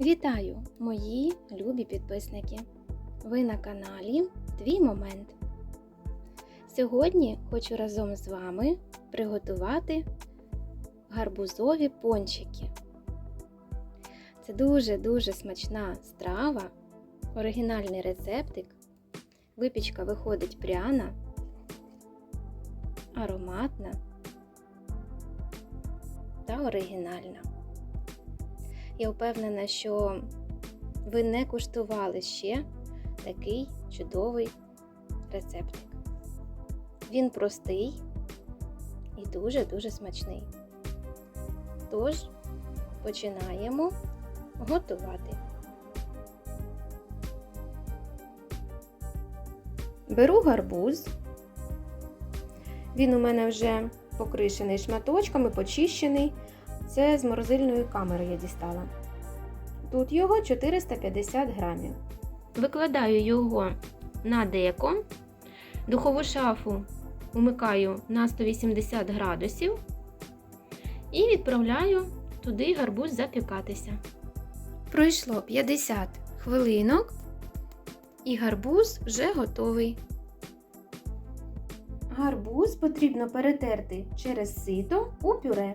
Вітаю, мої любі підписники! Ви на каналі Твій Момент. Сьогодні хочу разом з вами приготувати гарбузові пончики. Це дуже-дуже смачна страва, оригінальний рецептик. Випічка виходить пряна, ароматна та оригінальна. Я впевнена, що ви не куштували ще такий чудовий рецептик. Він простий і дуже-дуже смачний. Тож, починаємо готувати. Беру гарбуз. Він у мене вже покришений шматочками, почищений. Це з морозильної камери я дістала. Тут його 450 грамів. Викладаю його на деко, духову шафу умикаю на 180 градусів і відправляю туди гарбуз запікатися. Пройшло 50 хвилинок, і гарбуз вже готовий. Гарбуз потрібно перетерти через сито у пюре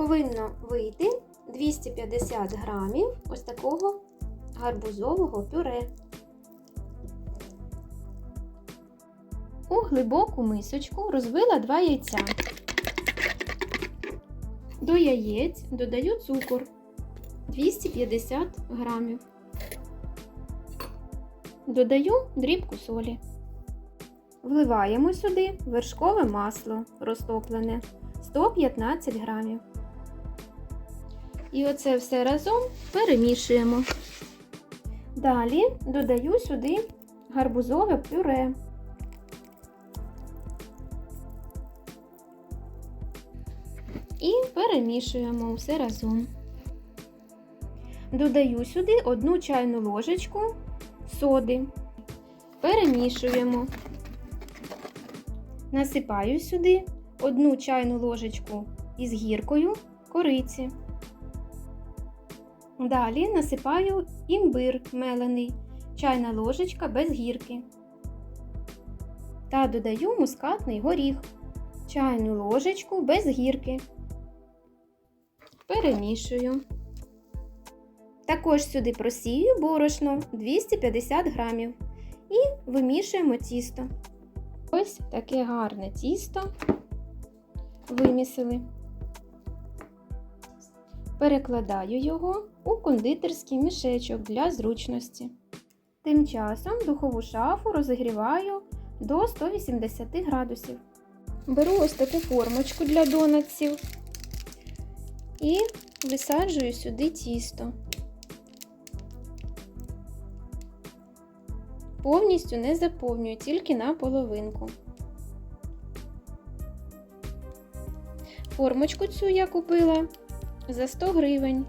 повинно вийти 250 грамів ось такого гарбузового пюре. У глибоку мисочку розбила 2 яйця. До яєць додаю цукор 250 грамів. Додаю дрібку солі. Вливаємо сюди вершкове масло розтоплене 115 грамів. І оце все разом перемішуємо. Далі додаю сюди гарбузове пюре. І перемішуємо все разом. Додаю сюди одну чайну ложечку соди. Перемішуємо. Насипаю сюди одну чайну ложечку із гіркою кориці. Далі насипаю імбир мелений, чайна ложечка без гірки. Та додаю мускатний горіх, чайну ложечку без гірки. Перемішую. Також сюди просію борошно 250 грамів і вимішуємо тісто. Ось таке гарне тісто вимісили. Перекладаю його у кондитерський мішечок для зручності. Тим часом духову шафу розігріваю до 180 градусів. Беру ось таку формочку для донатсів і висаджую сюди тісто. Повністю не заповнюю, тільки на половинку. Формочку цю я купила за 100 гривень.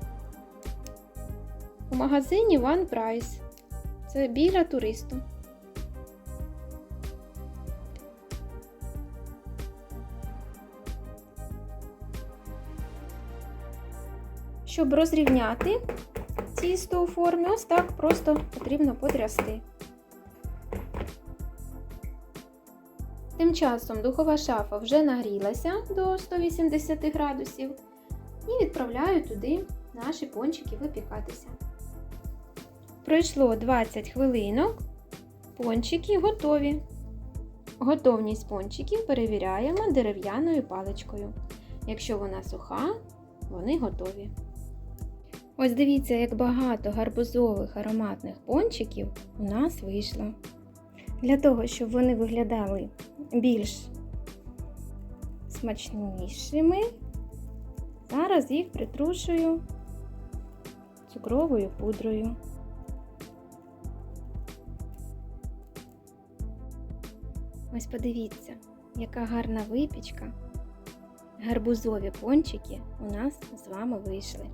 У магазині One Price. Це біля туристу. Щоб розрівняти тісто у формі, ось так просто потрібно потрясти. Тим часом духова шафа вже нагрілася до 180 градусів і відправляю туди наші пончики випікатися. Пройшло 20 хвилинок, пончики готові. Готовність пончиків перевіряємо дерев'яною паличкою. Якщо вона суха, вони готові. Ось дивіться, як багато гарбузових ароматних пончиків у нас вийшло. Для того, щоб вони виглядали більш смачнішими, зараз їх притрушую цукровою пудрою. Ось подивіться, яка гарна випічка. Гарбузові пончики у нас з вами вийшли.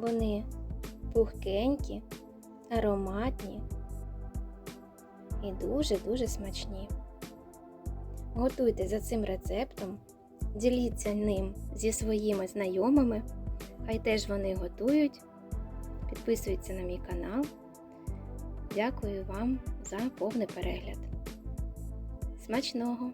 Вони пухкенькі, ароматні і дуже-дуже смачні. Готуйте за цим рецептом, діліться ним зі своїми знайомими, Хай теж вони готують. Підписуються на мій канал. Дякую вам за повний перегляд. Смачного!